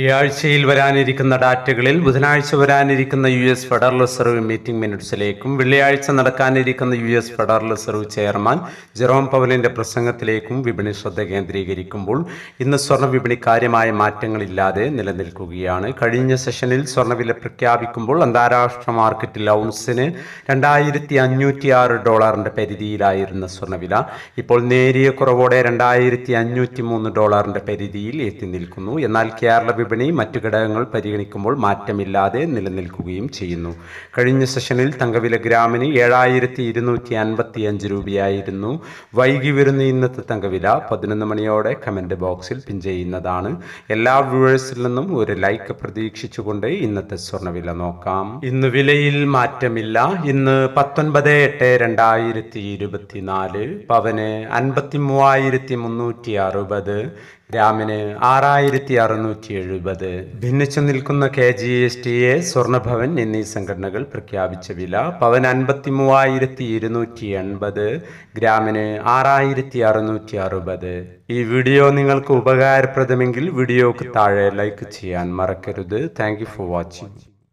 ഈ ആഴ്ചയിൽ വരാനിരിക്കുന്ന ഡാറ്റകളിൽ ബുധനാഴ്ച വരാനിരിക്കുന്ന U S federal reserve meeting മിനിറ്റ്സിലേക്കും വെള്ളിയാഴ്ച നടക്കാനിരിക്കുന്ന U S federal reserve chairman Jerome പവലിന്റെ പ്രസംഗത്തിലേക്കും വിപണി ശ്രദ്ധ കേന്ദ്രീകരിക്കുമ്പോൾ ഇന്ന് സ്വർണ വിപണി കാര്യമായ മാറ്റങ്ങളില്ലാതെ നിലനിൽക്കുകയാണ്. കഴിഞ്ഞ സെഷനിൽ സ്വർണവില പ്രഖ്യാപിക്കുമ്പോൾ അന്താരാഷ്ട്ര മാർക്കറ്റിൽ ഔൺസിന് രണ്ടായിരത്തി അഞ്ഞൂറ്റി ആറ് ഡോളറിന്റെ പരിധിയിലായിരുന്ന സ്വർണവില ഇപ്പോൾ നേരിയ കുറവോടെ രണ്ടായിരത്തി അഞ്ഞൂറ്റി മൂന്ന് ഡോളറിന്റെ പരിധിയിൽ എത്തി നിൽക്കുന്നു. എന്നാൽ കേരള വിപണി മറ്റു ഘടകങ്ങൾ പരിഗണിക്കുമ്പോൾ മാറ്റമില്ലാതെ നിലനിൽക്കുകയും ചെയ്യുന്നു. കഴിഞ്ഞ സെഷനിൽ തങ്കവില ഗ്രാമിന് ഏഴായിരത്തി ഇരുന്നൂറ്റി അൻപത്തി അഞ്ച് രൂപയായിരുന്നു. വൈകി വരുന്ന ഇന്നത്തെ തങ്കവില പതിനൊന്ന് മണിയോടെ കമന്റ് ബോക്സിൽ പിൻ ചെയ്യുന്നതാണ്. എല്ലാ വ്യൂവേഴ്സിൽ നിന്നും ഒരു ലൈക്ക് പ്രതീക്ഷിച്ചുകൊണ്ട് ഇന്നത്തെ സ്വർണവില നോക്കാം. ഇന്ന് വിലയിൽ മാറ്റമില്ല. ഇന്ന് പത്തൊൻപത് എട്ട് രണ്ടായിരത്തി ഇരുപത്തിനാല് പവന് അൻപത്തി മൂവായിരത്തി മുന്നൂറ്റി അറുപത് ഗ്രാമിന് ആറായിരത്തി അറുന്നൂറ്റി എഴുപത് ഭിന്നിച്ചു നിൽക്കുന്ന K G S T A Swarnabhavan എന്നീ സംഘടനകൾ പ്രഖ്യാപിച്ച വില പവൻ അൻപത്തി മൂവായിരത്തി ഇരുന്നൂറ്റി എൺപത് ഗ്രാമിന് ആറായിരത്തി അറുന്നൂറ്റി അറുപത് ഈ വീഡിയോ നിങ്ങൾക്ക് ഉപകാരപ്രദമെങ്കിൽ വീഡിയോക്ക് താഴെ ലൈക്ക് ചെയ്യാൻ മറക്കരുത്. Thank for watching